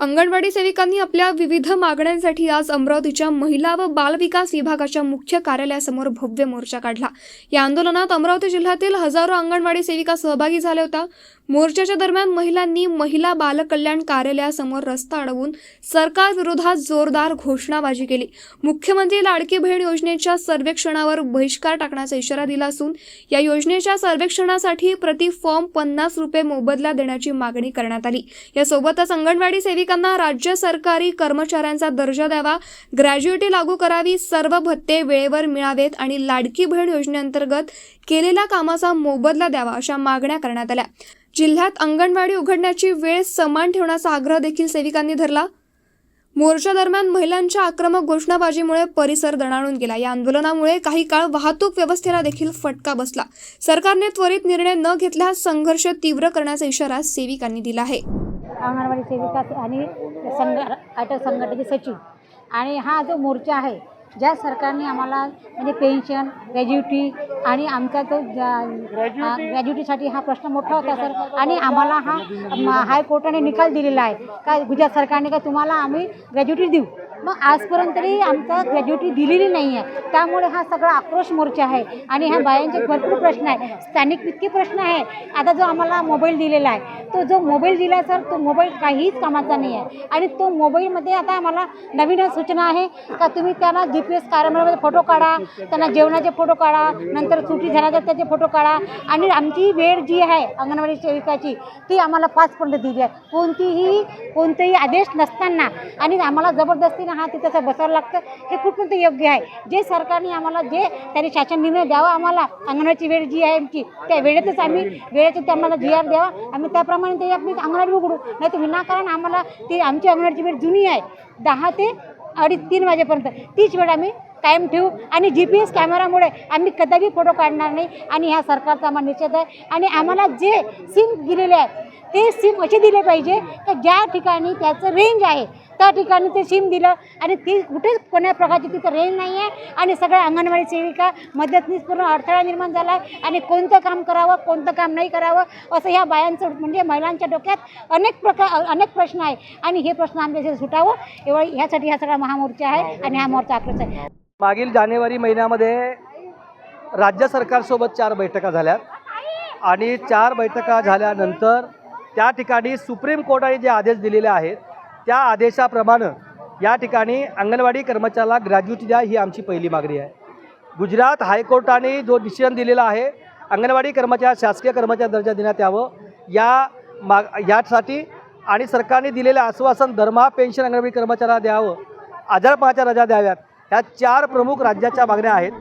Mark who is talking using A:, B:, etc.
A: अंगणवाडी सेविकांनी आपल्या विविध मागण्यांसाठी आज अमरावतीच्या महिला व बालविकास विभागाच्या मुख्य कार्यालयासमोर भव्य मोर्चा काढला. या आंदोलनात अमरावती जिल्ह्यातील हजारो अंगणवाडी सेविका सहभागी झाल्या होत्या. मोर्चाच्या दरम्यान महिलांनी महिला बालकल्याण कार्यालयासमोर रस्ता अडवून सरकार विरोधात जोरदार घोषणाबाजी केली. मुख्यमंत्री लाडकी बहीण योजनेच्या सर्वेक्षणावर बहिष्कार टाकण्याचा इशारा दिला असून या योजनेच्या सर्वेक्षणासाठी प्रति फॉर्म पन्नास रुपये मोबदला देण्याची मागणी करण्यात आली. यासोबतच अंगणवाडी सेविकांना राज्य सरकारी कर्मचाऱ्यांचा दर्जा द्यावा ग्रॅज्युएटी लागू करावी सर्व भत्ते वेळेवर मिळावेत आणि लाडकी बहीण योजनेअंतर्गत केलेल्या कामाचा मोबदला द्यावा अशा मागण्या करण्यात आल्या. जिल्ह्यात अंगणवाडी उघडण्याची वेळ समान ठेवण्याचा आग्रह देखील सेविकांनी धरला. मोर्चा दरम्यान महिलांच्या आक्रमक घोषणाबाजीमुळे परिसर दणाणून गेला. या आंदोलनामुळे काही काळ वाहतूक व्यवस्थेला देखील फटका बसला. सरकारने त्वरित निर्णय न घेतल्यास संघर्ष तीव्र करण्याचा इशारा सेविकांनी दिला आहे.
B: अंगणवाडी सेविका आणि संघ अटक संघटनेचे सचिव आणि हा जो मोर्चा आहे ज्या सरकारने आम्हाला म्हणजे पेन्शन ग्रॅज्युटी आणि आमचा तो ग्रॅज्युटीसाठी हा प्रश्न मोठा होता सर. आणि आम्हाला हा हायकोर्टाने निकाल दिलेला आहे. का गुजरात सरकारने का तुम्हाला आम्ही ग्रॅज्युटी देऊ? मग आजपर्यंत तरी आमचा ग्रॅज्युटी दिलेली नाही आहे. त्यामुळे हा सगळा आक्रोश मोर्चा आहे. आणि ह्या बायांचे भरपूर प्रश्न आहे स्थानिक इतके प्रश्न आहे आता जो आम्हाला मोबाईल दिलेला आहे. तो जो मोबाईल दिला सर तो मोबाईल काहीच कामाचा नाही आहे. आणि तो मोबाईलमध्ये आता आम्हाला नवीन सूचना आहे का तुम्ही त्यांना जी पी एस कार्यामध्ये फोटो काढा त्यांना जेवणाचे फोटो काढा नंतर सुट्टी झाल्यानंतर तर त्याचे फोटो काढा. आणि आमची वेळ जी आहे अंगणवाडी सेविकाची ती आम्हाला पाचपर्यंत दिली आहे. कोणतीही कोणतेही आदेश नसताना आणि आम्हाला जबरदस्तीनं हा तिथं बसावं लागतं हे कुठपर्यंत योग्य आहे. जे सरकारने आम्हाला जे त्यांनी शासन निर्णय द्यावा आम्हाला अंगणवाडीची वेळ जी आहे आमची त्या वेळेतच आम्ही वेळेतच ते आम्हाला जी आर द्यावा. आम्ही त्याप्रमाणे ते आपली अंगणवाडी उघडू. नाही तर विनाकारण आम्हाला ती आमची अंगणवाडीची वेळ जुनी आहे. दहा ते अडीच तीन वाजेपर्यंत. तीच वेळ आम्ही कायम ठेवू. आणि जी पी एस कॅमेरामुळे आम्ही कदापि फोटो काढणार नाही. आणि ह्या सरकारचा आम्हाला निषेध आहे. आणि आम्हाला जे सिम दिलेले आहेत ते सिम असे दिले पाहिजे की ज्या ठिकाणी त्याचं रेंज आहे त्या ठिकाणी ते शिम दिलं आणि ती कुठेच कोण्या प्रकारची तिथं रेंज नाही आहे आणि सगळ्या अंगणवाडी सेविका मदतनीस पूर्ण अडथळा निर्माण झाला आहे आणि कोणतं काम करावं कोणतं काम नाही करावं असं ह्या बायांचं म्हणजे महिलांच्या डोक्यात अनेक प्रकार अनेक प्रश्न आहे आणि हे प्रश्न आमच्या सुटावं. एवढं ह्यासाठी हा सगळा महामोर्चा आहे आणि हा मोर्चा आक्रोश आहे.
C: मागील जानेवारी महिन्यामध्ये राज्य सरकारसोबत चार बैठका झाल्या. आणि चार बैठका झाल्यानंतर त्या ठिकाणी सुप्रीम कोर्टाने जे आदेश दिलेले आहेत त्या आदेशाप्रमाणे या ठिकाणी अंगणवाडी कर्मचाऱ्याला ग्रॅज्युटी द्या ही आमची पहिली मागणी आहे. गुजरात हायकोर्टाने जो डिसिजन दिलेला आहे अंगणवाडी कर्मचारी शासकीय कर्मचारी दर्जा देण्यात यावं. या माग यासाठी आणि सरकारने दिलेलं आश्वासन दरमहा पेन्शन अंगणवाडी कर्मचाऱ्याला द्यावं. आजारपणाच्या रजा द्याव्यात. ह्या चार प्रमुख राज्याच्या मागण्या आहेत.